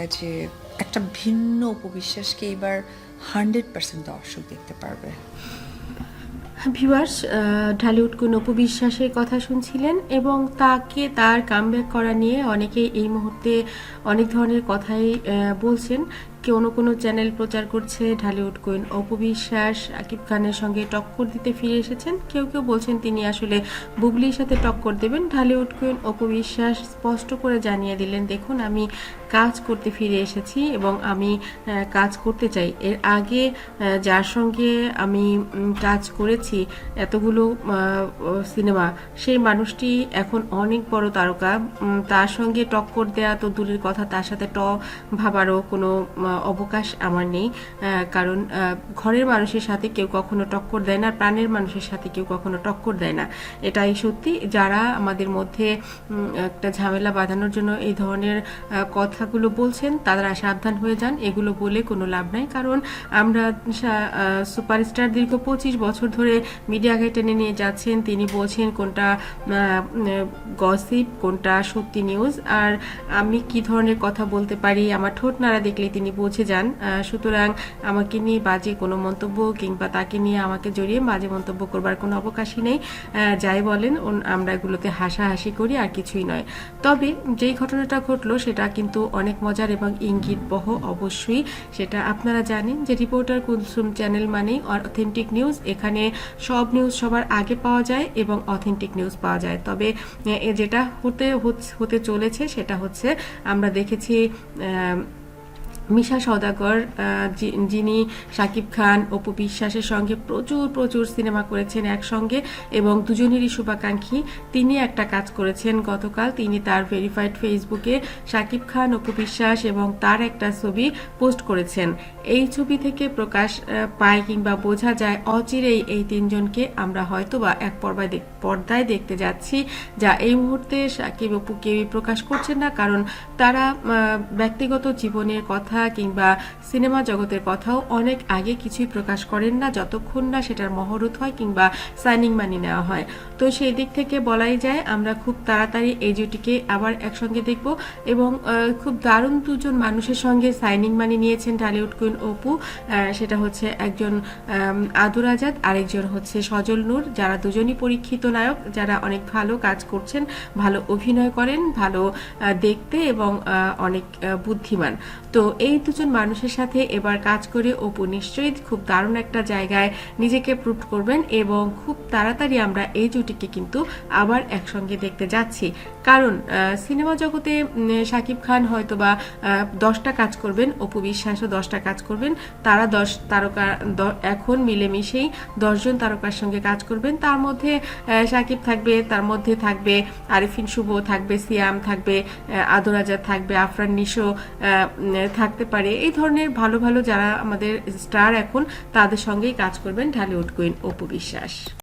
জায়গা যে একটা ভিন্ন উপবিশ্বাসকে এবার হান্ড্রেড পার্সেন্ট দর্শক দেখতে পারবে। ভিউয়ার্স ঢালিউড কোন উপবিশ্বাসের কথা শুনছিলেন এবং তাকে তার কামব্যাক করা নিয়ে অনেকেই এই মুহূর্তে অনেক ধরনের কথাই বলছেন। কোনো কোনো চ্যানেল প্রচার করছে ঢালিউড কুইন অপবিশ্বাস আকিব খানের সঙ্গে টক্কর দিতে ফিরে এসেছেন। কেউ কেউ বলছেন তিনি আসলে বুবলির সাথে টক্কর দেবেন। ঢালিউড কুইন অপবিশ্বাস স্পষ্ট করে জানিয়ে দিলেন, দেখুন, আমি কাজ করতে ফিরে এসেছি এবং আমি কাজ করতে চাই। এর আগে যার সঙ্গে আমি কাজ করেছি এতগুলো সিনেমা সেই মানুষটি এখন অনেক বড় তারকা। তার সঙ্গে টক্কর দেয়া তো দূরের কথা তার সাথে ট ভাবারও কোনো অবকাশ আমার নেই। কারণ ঘরের মানুষের সাথে কেউ কখনো টক্কর দেয় না প্রাণের মানুষের সাথে কেউ কখনো টক্কর দেয় না। এটাই সত্যি। যারা আমাদের মধ্যে একটা ঝামেলা বাঁধানোর জন্য এই ধরনের আহ, কথাগুলো বলছেন, তারা সাবধান হয়ে যান, এগুলো বলে কোনো লাভ নাই। কারণ আমরা সুপারস্টার দীর্ঘ পঁচিশ বছর ধরে মিডিয়াকে টেনে নিয়ে যাচ্ছেন। তিনি বলছেন, কোনটা গসিপ, কোনটা সত্যি নিউজ? আর আমি কি ধরনের কথা বলতে পারি? আমার ঠোঁট নাড়া দেখলে তিনি বুঝে যান। সুতরাং আমাকে নিয়ে বাজে কোনো মন্তব্য কিংবা তাকে নিয়ে আমাকে জড়িয়ে বাজে মন্তব্য করবার কোনো অবকাশই নেই। যাই বলেন আমরা এগুলোতে হাসাহাসি করি, আর কিছুই নয়। তবে যেই ঘটনাটা ঘটলো, সেটা কিন্তু অনেক মজার এবং ইঙ্গিত বহ অবশ্যই। সেটা আপনারা জানেন যে রিপোর্টার কুলসুম চ্যানেল মানেই অথেন্টিক নিউজ। এখানে সব নিউজ সবার আগে পাওয়া যায় এবং অথেন্টিক নিউজ পাওয়া যায়। তবে যেটা হতে হতে চলেছে সেটা হচ্ছে আমরা দেখেছি মিশা সওদাগর যিনি শাকিব খান, অপু বিশ্বাসের সঙ্গে প্রচুর প্রচুর সিনেমা করেছেন একসঙ্গে এবং দুজনেরই শুভাকাঙ্ক্ষী। তিনি একটা কাজ করেছেন গতকাল, তিনি তার ভেরিফাইড ফেসবুকে শাকিব খান, অপু বিশ্বাস এবং তার একটা ছবি পোস্ট করেছেন। এই ছবি থেকে প্রকাশ পায় কিংবা বোঝা যায় অচিরেই এই তিনজনকে আমরা হয়তো বা এক পর্বায় পর্দায় দেখতে যাচ্ছি, যা এই মুহূর্তে সাকিব অপু কেউই প্রকাশ করছেন না, কারণ তারা ব্যক্তিগত জীবনের কথা কিংবা সিনেমা জগতের কথাও অনেক আগে কিছুই প্রকাশ করেন না, যতক্ষণ না সেটার মহরত হয় কিংবা সাইনিং মানি নেওয়া হয়। তো সেই দিক থেকে বলাই যায়, আমরা খুব তাড়াতাড়ি এই জুটিকে আবার একসঙ্গে দেখব এবং খুব দারুণ দুজন মানুষের সঙ্গে সাইনিং মানি নিয়েছেন ঢালিউড কুইন অপু। সেটা হচ্ছে একজন আদুর আজাদ, আরেকজন হচ্ছে সজল নূর, যারা দুজনই পরীক্ষিত নায়ক, যারা অনেক ভালো কাজ করছেন, ভালো অভিনয় করেন, ভালো দেখতে এবং অনেক বুদ্ধিমান। তো এই দুজন মানুষের সাথে এবার কাজ করে অপু নিশ্চয়ই খুব দারুণ একটা জায়গায় নিজেকে প্রুভ করবেন এবং খুব তাড়াতাড়ি আমরা এই জুটিকে কিন্তু আবার একসঙ্গে দেখতে যাচ্ছি। কারণ সিনেমা জগতে শাকিব খান হয়তো বা দশটা কাজ করবেন অপু বিশ্বাসও দশটা কাজ করবেন তারা দশ তারকা এখন মিলেমিশেই দশজন তারকার সঙ্গে কাজ করবেন। তার মধ্যে শাকিব থাকবে তার মধ্যে থাকবে আরিফিন শুভ থাকবে সিয়াম থাকবে আহ, আদর আজাদ থাকবে আফরান নিশো উম, থাকতে পারে। এই ধরনের ভালো ভালো যারা আমাদের স্টার এখন, তাদের সঙ্গেই কাজ করবেন ঢালিউড কুইন অপু বিশ্বাস।